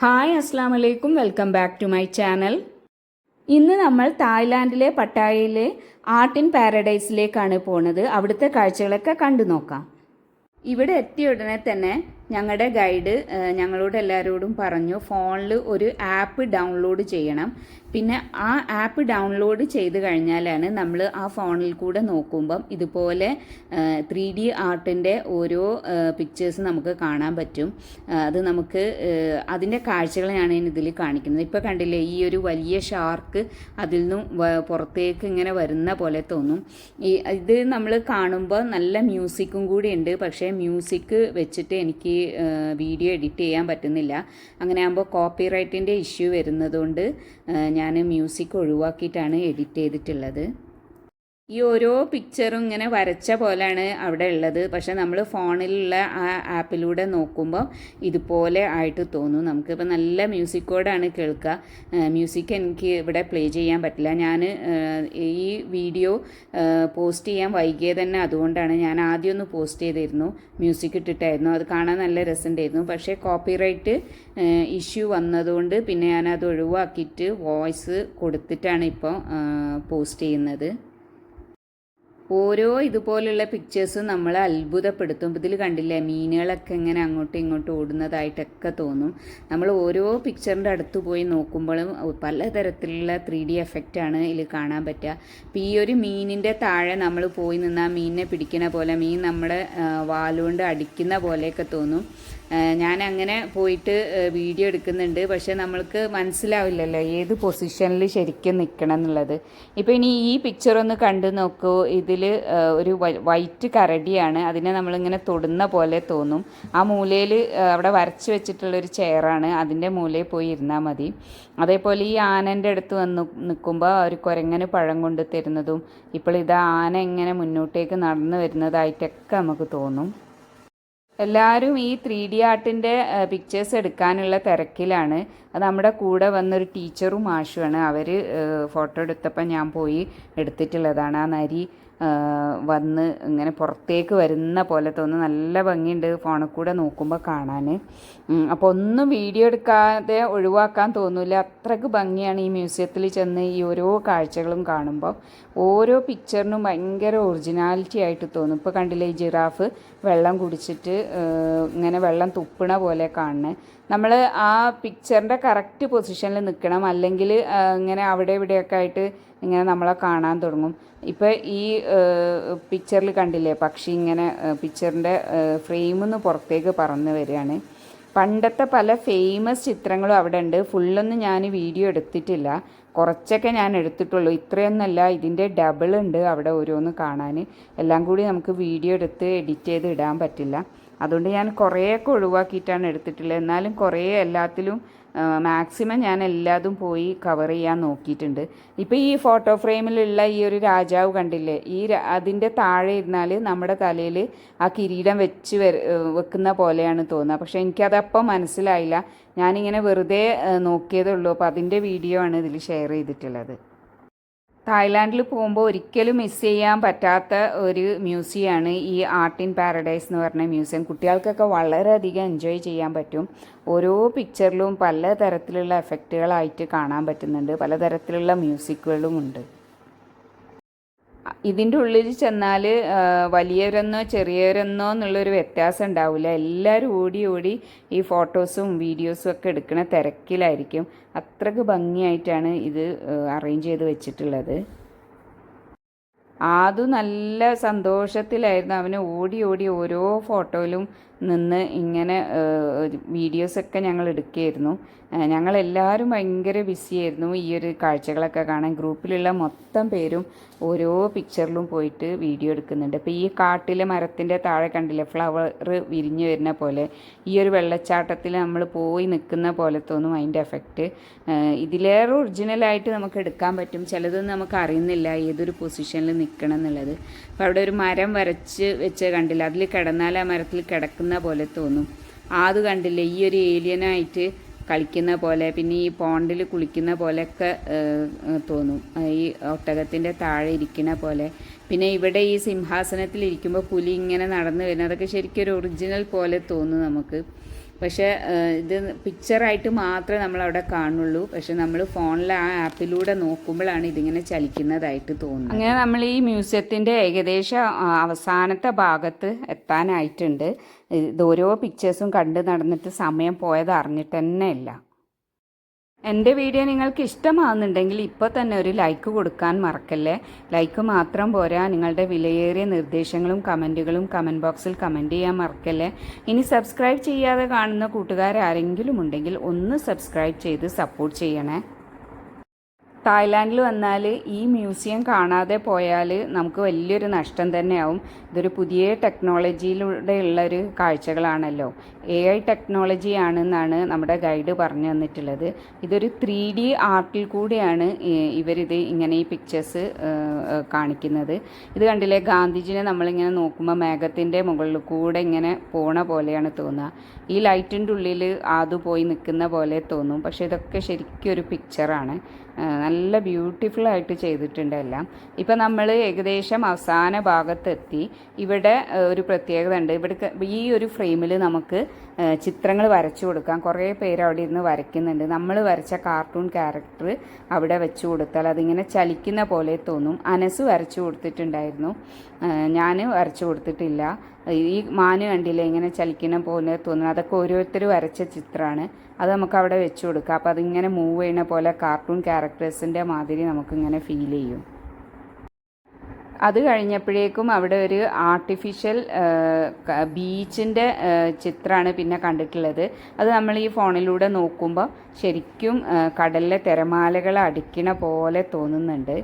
Hi അസ്സാം വലൈക്കും welcome back to my channel. ഇന്ന് നമ്മൾ തായ്ലാൻഡിലെ പട്ടായയിലെ ആർട്ട് ഇൻ പാരഡൈസിലേക്കാണ് പോണത്. അവിടുത്തെ കാഴ്ചകളൊക്കെ കണ്ടു നോക്കാം. ഇവിടെ എത്തിയ ഉടനെ തന്നെ ഞങ്ങളുടെ ഗൈഡ് ഞങ്ങളോട് എല്ലാവരോടും പറഞ്ഞു ഫോണിൽ ഒരു ആപ്പ് ഡൗൺലോഡ് ചെയ്യണം. പിന്നെ ആ ആപ്പ് ഡൗൺലോഡ് ചെയ്ത് കഴിഞ്ഞാലാണ് നമ്മൾ ആ ഫോണിൽ കൂടെ നോക്കുമ്പം ഇതുപോലെ ത്രീ ഡി ആർട്ടിന്റെ ഓരോ പിക്ചേഴ്സ് നമുക്ക് കാണാൻ പറ്റും. അത് നമുക്ക് അതിന്റെ കാഴ്ചകളാണ് ഞാൻ ഇതിൽ കാണിക്കുന്നത്. ഇപ്പോൾ കണ്ടില്ലേ ഈ ഒരു വലിയ ഷാർക്ക് അതിൽ നിന്നും പുറത്തേക്ക് ഇങ്ങനെ വരുന്ന പോലെ തോന്നും. ഈ ഇത് നമ്മൾ കാണുമ്പോൾ നല്ല മ്യൂസിക്കും കൂടി ഉണ്ട്. പക്ഷേ മ്യൂസിക് വെച്ചിട്ട് എനിക്ക് വീഡിയോ എഡിറ്റ് ചെയ്യാൻ പറ്റുന്നില്ല. അങ്ങനെ ആകുമ്പോൾ കോപ്പി റൈറ്റിന്റെ ഇഷ്യൂ വരുന്നതുകൊണ്ട് ഞാൻ മ്യൂസിക് ഒഴിവാക്കിയിട്ടാണ് എഡിറ്റ് ചെയ്തിട്ടുള്ളത്. ഈ ഓരോ പിക്ചറും ഇങ്ങനെ വരച്ച പോലെയാണ് അവിടെ ഉള്ളത്. പക്ഷെ നമ്മൾ ഫോണിലുള്ള ആ ആപ്പിലൂടെ നോക്കുമ്പോൾ ഇതുപോലെ ആയിട്ട് തോന്നും. നമുക്കിപ്പോൾ നല്ല മ്യൂസിക്കോടാണ് കേൾക്കുക മ്യൂസിക് എനിക്ക് ഇവിടെ പ്ലേ ചെയ്യാൻ പറ്റില്ല. ഞാൻ ഈ വീഡിയോ പോസ്റ്റ് ചെയ്യാൻ വൈകിയത് തന്നെ അതുകൊണ്ടാണ് ഞാൻ ആദ്യം ഒന്ന് പോസ്റ്റ് ചെയ്തിരുന്നു. മ്യൂസിക് ഇട്ടിട്ടായിരുന്നു. അത് കാണാൻ നല്ല രസമുണ്ടായിരുന്നു. പക്ഷേ കോപ്പിറൈറ്റ് ഇഷ്യൂ വന്നതുകൊണ്ട് പിന്നെ ഞാനത് ഒഴിവാക്കിയിട്ട് വോയിസ് കൊടുത്തിട്ടാണ് ഇപ്പോൾ പോസ്റ്റ് ചെയ്യുന്നത്. ഓരോ ഇതുപോലുള്ള പിക്ചേഴ്സും നമ്മളെ അത്ഭുതപ്പെടുത്തും. ഇതിൽ കണ്ടില്ലേ മീനുകളൊക്കെ ഇങ്ങനെ അങ്ങോട്ടും ഇങ്ങോട്ടും ഓടുന്നതായിട്ടൊക്കെ തോന്നും. നമ്മൾ ഓരോ പിക്ചറിന്റെ അടുത്ത് പോയി നോക്കുമ്പോഴും പലതരത്തിലുള്ള ത്രീ ഡി എഫക്റ്റാണ് ഇതിൽ കാണാൻ പറ്റുക. അപ്പോൾ ഈ ഒരു മീനിന്റെ താഴെ നമ്മൾ പോയി നിന്നാൽ മീനിനെ പിടിക്കുന്ന പോലെ മീൻ നമ്മുടെ വാലുകൊണ്ട് അടിക്കുന്ന പോലെയൊക്കെ തോന്നും. ഞാൻ അങ്ങനെ പോയിട്ട് വീഡിയോ എടുക്കുന്നുണ്ട്. പക്ഷെ നമ്മൾക്ക് മനസ്സിലാവില്ലല്ലോ ഏത് പൊസിഷനിൽ ശരിക്കും നിൽക്കണം എന്നുള്ളത്. ഇപ്പോൾ ഇനി ഈ പിക്ചർ ഒന്ന് കണ്ടു നോക്കൂ. ഇതിൽ ഒരു വൈറ്റ് കരടിയാണ്. അതിനെ നമ്മളിങ്ങനെ തൊടുന്ന പോലെ തോന്നും. ആ മൂലയിൽ അവിടെ വരച്ച് വെച്ചിട്ടുള്ളൊരു ചെയറാണ് അതിന്റെ മൂലയിൽ പോയി ഇരുന്നാൽ മതി. അതേപോലെ ഈ ആനന്റെ അടുത്ത് വന്ന് നിൽക്കുമ്പോൾ ഒരു കുരങ്ങന് പഴം കൊണ്ട് തരുന്നതും ഇപ്പോൾ ഇത് ആന എങ്ങനെ മുന്നോട്ടേക്ക് നടന്നു വരുന്നതായിട്ടൊക്കെ നമുക്ക് തോന്നും. എല്ലാവരും ഈ ത്രീ ഡി ആർട്ടിന്റെ പിക്ചേഴ്സ് എടുക്കാനുള്ള തിരക്കിലാണ്. അത് നമ്മുടെ കൂടെ വന്നൊരു ടീച്ചറും മാഷുമാണ് അവർ ഫോട്ടോ എടുത്തപ്പോൾ ഞാൻ പോയി എടുത്തിട്ടുള്ളതാണ്. ആ നരി വന്ന് ഇങ്ങനെ പുറത്തേക്ക് വരുന്ന പോലെ തോന്നുന്നു. നല്ല ഭംഗിയുണ്ട് ഫോണിൽ കൂടെ നോക്കുമ്പോൾ കാണാൻ അപ്പോൾ ഒന്നും വീഡിയോ എടുക്കാതെ ഒഴിവാക്കാൻ തോന്നില്ല അത്രയ്ക്ക് ഭംഗിയാണ് ഈ മ്യൂസിയത്തിൽ ചെന്ന് ഈ ഓരോ കാഴ്ചകളും കാണുമ്പോൾ ഓരോ പിക്ചറിനും ഭയങ്കര ഒറിജിനാലിറ്റി ആയിട്ട് തോന്നും. ഇപ്പോൾ കണ്ടില്ലേ ഈ ജിറാഫ് വെള്ളം കുടിച്ചിട്ട് ഇങ്ങനെ വെള്ളം തുപ്പണ പോലെ കാണുന്നത് നമ്മൾ ആ പിക്ചറിന്റെ കറക്റ്റ് പൊസിഷനിൽ നിൽക്കണം അല്ലെങ്കിൽ ഇങ്ങനെ അവിടെ ഇവിടെയൊക്കെ ആയിട്ട് ഇങ്ങനെ നമ്മളെ കാണാൻ തുടങ്ങും. ഇപ്പോൾ ഈ പിക്ചറിൽ കണ്ടില്ലേ? പക്ഷി ഇങ്ങനെ പിക്ചറിന്റെ ഫ്രെയിമിൽ നിന്ന് പുറത്തേക്ക് പറന്ന് വരികയാണ്. പണ്ടത്തെ പല ഫേമസ് ചിത്രങ്ങളും അവിടെ ഉണ്ട്. ഫുള്ളൊന്നും ഞാൻ വീഡിയോ എടുത്തിട്ടില്ല. കുറച്ചൊക്കെ ഞാൻ എടുത്തിട്ടുള്ളൂ. ഇത്രയൊന്നല്ല ഇതിന്റെ ഡബിൾ ഉണ്ട് അവിടെ ഓരോന്ന് കാണാൻ എല്ലാം കൂടി നമുക്ക് വീഡിയോ എടുത്ത് എഡിറ്റ് ചെയ്ത് ഇടാൻ പറ്റില്ല. അതുകൊണ്ട് ഞാൻ കുറേയൊക്കെ ഒഴിവാക്കിയിട്ടാണ് എടുത്തിട്ടുള്ളത്. എന്നാലും കുറേ എല്ലാത്തിലും മാക്സിമം ഞാൻ എല്ലാതും പോയി കവർ ചെയ്യാൻ നോക്കിയിട്ടുണ്ട്. ഇപ്പോൾ ഈ ഫോട്ടോ ഫ്രെയിമിലുള്ള ഈ ഒരു രാജാവ് കണ്ടില്ലേ? ഈ അതിന്റെ താഴെ ഇരുന്നാൽ നമ്മുടെ തലയിൽ ആ കിരീടം വെച്ച് വെക്കുന്ന പോലെയാണ് തോന്നുക പക്ഷേ എനിക്കതപ്പം മനസ്സിലായില്ല. ഞാനിങ്ങനെ വെറുതെ നോക്കിയതേ ഉള്ളൂ. അപ്പോൾ അതിന്റെ വീഡിയോ ആണ് ഇതിൽ ഷെയർ ചെയ്തിട്ടുള്ളത്. തായ്ലാൻഡിൽ പോകുമ്പോൾ ഒരിക്കലും മിസ് ചെയ്യാൻ പറ്റാത്ത ഒരു മ്യൂസിയമാണ് ഈ ആർട്ട് ഇൻ പാരഡൈസ് എന്ന് പറഞ്ഞ മ്യൂസിയം കുട്ടികൾക്കൊക്കെ വളരെയധികം എൻജോയ് ചെയ്യാൻ പറ്റും. ഓരോ പിക്ചറിലും പല തരത്തിലുള്ള എഫക്റ്റുകളായിട്ട് കാണാൻ പറ്റുന്നുണ്ട്. പലതരത്തിലുള്ള മ്യൂസിക്കുകളും ഉണ്ട്. ഇതിന്റെ ഉള്ളിൽ ചെന്നാൽ വലിയവരെന്നോ ചെറിയവരെന്നോ എന്നുള്ളൊരു വ്യത്യാസം ഉണ്ടാവില്ല. എല്ലാവരും ഓടി ഓടി ഈ ഫോട്ടോസും വീഡിയോസും ഒക്കെ എടുക്കുന്ന തിരക്കിലായിരിക്കും. അത്രയ്ക്ക് ഭംഗിയായിട്ടാണ് ഇത് അറേഞ്ച് ചെയ്ത് വെച്ചിട്ടുള്ളത്. ആദു നല്ല സന്തോഷത്തിലായിരുന്നു. അവന് ഓടി ഓടി ഓരോ ഫോട്ടോയിലും നിന്ന് ഇങ്ങനെ വീഡിയോസൊക്കെ ഞങ്ങൾ എടുക്കുകയായിരുന്നു. ഞങ്ങളെല്ലാവരും ഭയങ്കര ബിസിയായിരുന്നു. ഈ ഒരു കാഴ്ചകളൊക്കെ കാണാൻ ഗ്രൂപ്പിലുള്ള മൊത്തം പേരും ഓരോ പിക്ചറിലും പോയിട്ട് വീഡിയോ എടുക്കുന്നുണ്ട്. അപ്പോൾ ഈ കാട്ടിലെ മരത്തിന്റെ താഴെ കണ്ടില്ലേ ഫ്ലവർ വിരിഞ്ഞു വരുന്ന പോലെ ഈ ഒരു വെള്ളച്ചാട്ടത്തിൽ നമ്മൾ പോയി നിൽക്കുന്ന പോലെ തോന്നും അതിന്റെ എഫക്റ്റ്. ഇതിലേറെ ഒറിജിനലായിട്ട് നമുക്ക് എടുക്കാൻ പറ്റും. ചിലതൊന്നും നമുക്ക് അറിയുന്നില്ല. ഏതൊരു പൊസിഷനിൽ നിൽക്കണം എന്നുള്ളത്. അപ്പോൾ അവിടെ ഒരു മരം വരച്ച് വെച്ച് കണ്ടില്ല? അതിൽ കിടന്നാൽ ആ മരത്തിൽ കിടക്കുന്ന പോലെ തോന്നും. അത് കണ്ടില്ല? ഈ ഒരു ഏലിയനായിട്ട് കളിക്കുന്ന പോലെ പിന്നെ ഈ പോണ്ടിൽ കുളിക്കുന്ന പോലെയൊക്കെ തോന്നും. ഈ ഒട്ടകത്തിന്റെ താഴെ ഇരിക്കുന്ന പോലെ. പിന്നെ ഇവിടെ ഈ സിംഹാസനത്തിൽ ഇരിക്കുമ്പോൾ പുലി ഇങ്ങനെ നടന്നു വരുന്നത്. അതൊക്കെ ശരിക്കും ഒരു ഒറിജിനൽ പോലെ തോന്നും നമുക്ക്. പക്ഷേ ഇത് പിക്ചറായിട്ട് മാത്രമേ നമ്മളവിടെ കാണുള്ളൂ. പക്ഷെ നമ്മൾ ഫോണിൽ ആ ആപ്പിലൂടെ നോക്കുമ്പോഴാണ് ഇതിങ്ങനെ ചലിക്കുന്നതായിട്ട് തോന്നുന്നത്. അങ്ങനെ നമ്മൾ ഈ മ്യൂസിയത്തിന്റെ ഏകദേശം അവസാനത്തെ ഭാഗത്ത് എത്താനായിട്ടുണ്ട്. ഇത് ഓരോ പിക്ചേഴ്സും കണ്ട് നടന്നിട്ട് സമയം പോയത് അറിഞ്ഞിട്ട് തന്നെ ഇല്ല. എന്റെ വീഡിയോ നിങ്ങൾക്ക് ഇഷ്ടമാകുന്നുണ്ടെങ്കിൽ ഇപ്പോൾ തന്നെ ഒരു ലൈക്ക് കൊടുക്കാൻ മറക്കല്ലേ? ലൈക്ക് മാത്രം പോരാ. നിങ്ങളുടെ വിലയേറിയ നിർദ്ദേശങ്ങളും കമന്റുകളും കമന്റ് ബോക്സിൽ കമന്റ് ചെയ്യാൻ മറക്കല്ലേ? ഇനി സബ്സ്ക്രൈബ് ചെയ്യാതെ കാണുന്ന കൂട്ടുകാരാരെങ്കിലും ഉണ്ടെങ്കിൽ ഒന്ന് സബ്സ്ക്രൈബ് ചെയ്ത് സപ്പോർട്ട് ചെയ്യണേ. തായ്ലാൻഡിൽ വന്നാൽ ഈ മ്യൂസിയം കാണാതെ പോയാൽ നമുക്ക് വലിയൊരു നഷ്ടം തന്നെയാവും. ഇതൊരു പുതിയ ടെക്നോളജിയിലൂടെയുള്ള ഒരു കാഴ്ചകളാണല്ലോ. എ ഐ ടെക്നോളജി ആണെന്നാണ് നമ്മുടെ ഗൈഡ് പറഞ്ഞു തന്നിട്ടുള്ളത്. ഇതൊരു ത്രീ ഡി ആർട്ടിൽ കൂടിയാണ് ഇവരിത് ഇങ്ങനെ ഈ പിക്ചേഴ്സ് കാണിക്കുന്നത്. ഇത് കണ്ടില്ലേ? ഗാന്ധിജിനെ നമ്മളിങ്ങനെ നോക്കുമ്പോൾ മേഘത്തിന്റെ മുകളിൽ കൂടെ ഇങ്ങനെ പോണ പോലെയാണ് തോന്നുക ഈ ലൈറ്റിന്റെ ഉള്ളിൽ ആദു പോയി നിൽക്കുന്ന പോലെ തോന്നും. പക്ഷേ ഇതൊക്കെ ശരിക്കും ഒരു പിക്ചറാണ്. നല്ല ബ്യൂട്ടിഫുൾ ആയിട്ട് ചെയ്തിട്ടുണ്ട് എല്ലാം. ഇപ്പം നമ്മൾ ഏകദേശം അവസാന ഭാഗത്തെത്തി. ഇവിടെ ഒരു പ്രത്യേകത ഉണ്ട്. ഇവിടെ ഈ ഒരു ഫ്രെയിമിൽ നമുക്ക് ചിത്രങ്ങൾ വരച്ചു കൊടുക്കാം. കുറേ പേര് അവിടെ ഇരുന്ന് വരയ്ക്കുന്നുണ്ട്. നമ്മൾ വരച്ച കാർട്ടൂൺ ക്യാരക്ടർ അവിടെ വെച്ചു കൊടുത്താൽ അതിങ്ങനെ ചലിക്കുന്ന പോലെ തോന്നും. അനസ് വരച്ചു കൊടുത്തിട്ടുണ്ടായിരുന്നു. ഞാൻ വരച്ചു കൊടുത്തിട്ടില്ല. ഈ മാന് കണ്ടില്ല ഇങ്ങനെ ചലിക്കുന്ന പോലെ തോന്നുന്നു. അതൊക്കെ ഓരോരുത്തർ വരച്ച ചിത്രമാണ്. അത് നമുക്ക് അവിടെ വെച്ച് കൊടുക്കാം. അപ്പോൾ അതിങ്ങനെ മൂവ് ചെയ്യുന്ന പോലെ കാർട്ടൂൺ ക്യാരക്ടേഴ്സിന്റെ മാതിരി നമുക്കിങ്ങനെ ഫീൽ ചെയ്യും. അത് കഴിഞ്ഞപ്പോഴേക്കും അവിടെ ഒരു ആർട്ടിഫിഷ്യൽ ബീച്ചിന്റെ ചിത്രമാണ് പിന്നെ കണ്ടിട്ടുള്ളത്. അത് നമ്മൾ ഈ ഫോണിലൂടെ നോക്കുമ്പോൾ ശരിക്കും കടലിലെ തിരമാലകൾ അടിക്കണ പോലെ തോന്നുന്നുണ്ട്.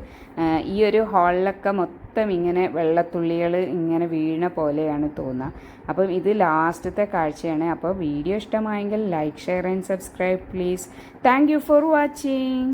ഈ ഒരു ഹാളിലൊക്കെ മൊത്തം ഇങ്ങനെ വെള്ളത്തുള്ളികൾ ഇങ്ങനെ വീണ പോലെയാണ് തോന്നുക. അപ്പം ഇത് ലാസ്റ്റത്തെ കാഴ്ചയാണ്. അപ്പോൾ വീഡിയോ ഇഷ്ടമായെങ്കിൽ like share and subscribe please. Thank for watching.